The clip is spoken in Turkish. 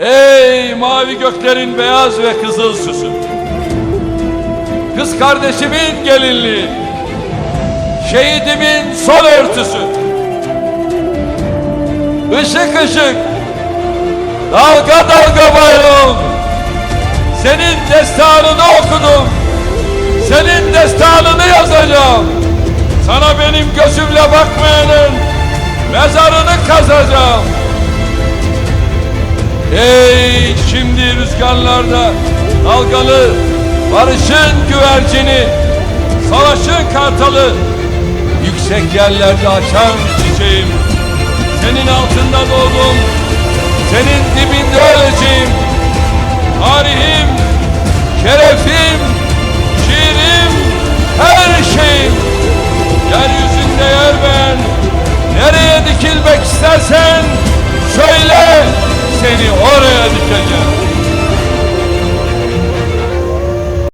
Ey mavi göklerin beyaz ve kızıl süsü. Kız kardeşimin gelinliği. Şehidimin son örtüsü. Işık ışık. Dalga dalga bayrağım. Senin destanını okudum. Senin destanını yazacağım. Sana benim gözümle bakmayanın mezarını kazacağım. Şimdi rüzgarlarda dalgalı barışın güvercini, savaşın kartalı, yüksek yerlerde açan çiçeğim. Senin altında doğdum, senin dibinde öleceğim. Tarihim, şerefim, şiirim, her şeyim. Yeryüzünde yer ben, nereye dikilmek istersen söyle seni dikeceğim.